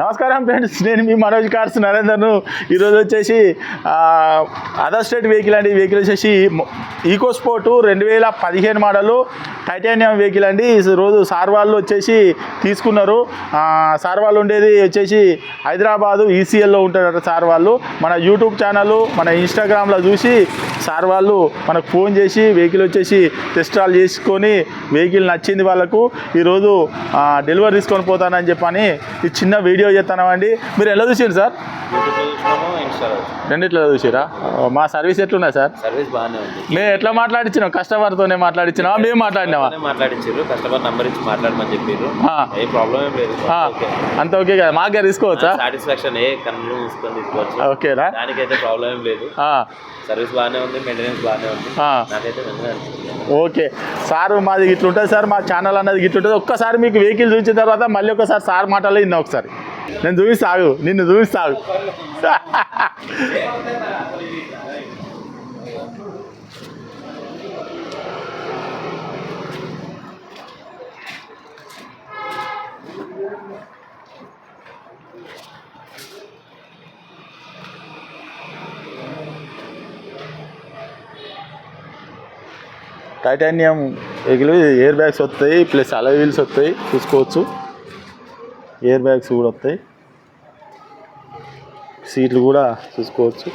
నమస్కారం ఫ్రెండ్స్ నేను మీ మనోజ్ కార్స్ నరేందర్ను. ఈరోజు వచ్చేసి అదర్ స్టేట్ వెహికల్ అండి. వెహికల్ వచ్చేసి ఈకో స్పోర్టు రెండు వేల పదిహేను మోడలు. టైటానియం వెహికల్ అండి. రోజు సార్ వాళ్ళు వచ్చేసి తీసుకున్నారు. సార్వాళ్ళు సార్ వాళ్ళు ఉండేది వచ్చేసి హైదరాబాదు ఈసీఎల్లో ఉంటారట సార్ వాళ్ళు మన యూట్యూబ్ ఛానల్ మన ఇన్స్టాగ్రామ్లో చూసి సార్ వాళ్ళు మనకు ఫోన్ చేసి వెహికల్ వచ్చేసి టెస్ట్ చేసుకొని వెహికల్ నచ్చింది వాళ్ళకు. ఈరోజు డెలివరీ తీసుకొని పోతానని చెప్పని ఈ చిన్న వీడియో చేస్తానండి మీరు ఎలా చూసారు సార్? రెండిట్లో చూసిరా? మా సర్వీస్ ఎట్లున్నాయి సార్? సర్వీస్ బాగానే ఉంది. మేము ఎట్లా మాట్లాడించినాం కస్టమర్తోనే మాట్లాడించినామా మేము మాట్లాడినామా బాగానే మాట్లాడించారు కస్టమర్ నంబర్ ఇచ్చి మాట్లాడమని చెప్పారు. ఏ ప్రాబ్లం ఏం లేదు. అంత ఓకే కదా? మాకే తీసుకోవచ్చా? సాటిస్ఫాక్షన్ ఏ కన్ను మూసుకొని తీసుకోవచ్చు. ఓకేనా దానికైతే ప్రాబ్లం ఏం లేదు. సర్వీస్ బాగానే ఉంది మెయింటెనెన్స్ బాగానే ఉంది. నాకైతే ఓకే సార్ మాది ఇట్లుంటుంది సార్ మా ఛానల్ అన్నది ఇట్లుంటుంది. ఒక్కసారి మీకు వెహికల్ చూసిన తర్వాత మళ్ళీ ఒకసారి సార్ మాటలు విన్నా ఒకసారి. నేను చూపిస్తాగు నిన్ను చూపిస్తాగు. టైటానియం ఎగిలి ఎయిర్ బ్యాగ్స్ వస్తాయి ప్లస్ అలవీల్స్ వస్తాయి చూసుకోవచ్చు. ఎయిర్ బ్యాగ్స్ కూడా వస్తాయి. సీట్లు కూడా చూసుకోవచ్చు.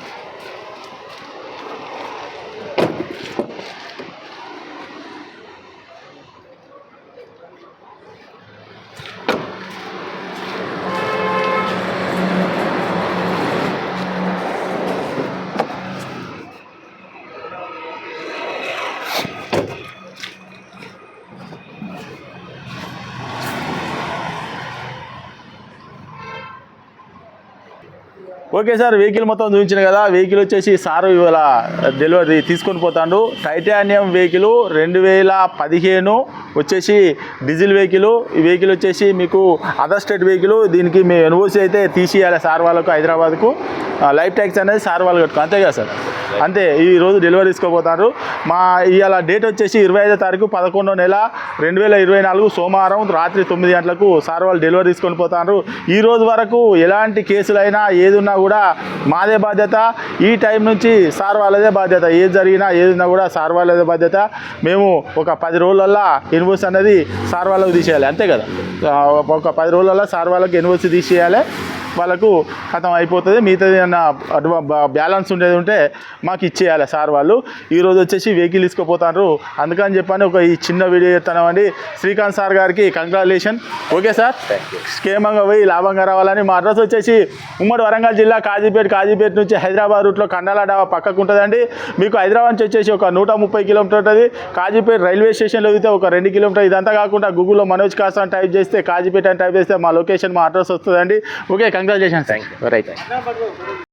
ఓకే సార్ వెహికల్ మొత్తం చూపించిన కదా వెహికల్ వచ్చేసి సార్ ఇవాళ డెలివరీ తీసుకొని పోతాడు. టైటానియం వెహికల్ రెండు వేల పదిహేను వచ్చేసి డీజిల్ వెహికల్. ఈ వెహికల్ వచ్చేసి మీకు అదర్ స్టేట్ వెహికల్ దీనికి మీ ఎన్ఓసి అయితే తీసియాలి సార్ వాళ్ళకు హైదరాబాద్కు. లైఫ్ ట్యాక్స్ అనేది సార్ వాళ్ళు కట్టుకో అంతే కదా సార్? అంతే ఈ రోజు డెలివరీ తీసుకోపోతారు మా ఇవాళ డేట్ వచ్చేసి ఇరవై ఐదో తారీఖు పదకొండో నెల రెండు వేల ఇరవై నాలుగు సోమవారం రాత్రి తొమ్మిది గంటలకు సార్ వాళ్ళు డెలివరీ తీసుకొని పోతారు. ఈ రోజు వరకు ఎలాంటి కేసులైనా ఏదున్నా కూడా మాదే బాధ్యత. ఈ టైం నుంచి సార్ వాళ్ళదే బాధ్యత. ఏది జరిగినా ఏదున్నా కూడా సార్ వాళ్ళదే బాధ్యత. మేము ఒక పది రోజులల్లా ఇన్వాయిస్ అనేది సార్ వాళ్ళకు తీసేయాలి. అంతే కదా? ఒక పది రోజులల్లా సార్ వాళ్ళకి ఇన్వాయిస్ తీసేయాలి. వాళ్ళకు ఖతం అయిపోతుంది. మిగతాది ఏమన్నా అడ్వా బ్యాలెన్స్ ఉండేది ఉంటే మాకు ఇచ్చేయాలి సార్ వాళ్ళు. ఈరోజు వచ్చేసి వెహికల్ తీసుకుపోతారు అందుకని చెప్పని ఒక ఈ చిన్న వీడియో చెప్తామండి శ్రీకాంత్ సార్ గారికి కంగ్రాచులేషన్. Okay sir? క్షేమంగా పోయి లాభంగా రావాలని మా అడ్రస్ వచ్చేసి ఉమ్మడి వరంగల్ జిల్లా కాజీపేట కాజీపేట నుంచి హైదరాబాద్ రూట్లో కండాల డాబా పక్కకు ఉంటుందండి. మీకు హైదరాబాద్ నుంచి వచ్చేసి ఒక నూట ముప్పై కిలోమీటర్ ఉంటుంది. కాజీపేట రైల్వే స్టేషన్లో అయితే ఒక రెండు కిలోమీటర్. ఇదంతా కాకుండా గూగుల్లో మనోజ్ కాస్ అని టైప్ చేస్తే కాజీపేట అని టైప్ చేస్తే మా లొకేషన్ మా అడ్రస్ వస్తుందండి. Okay congratulation. Thank you right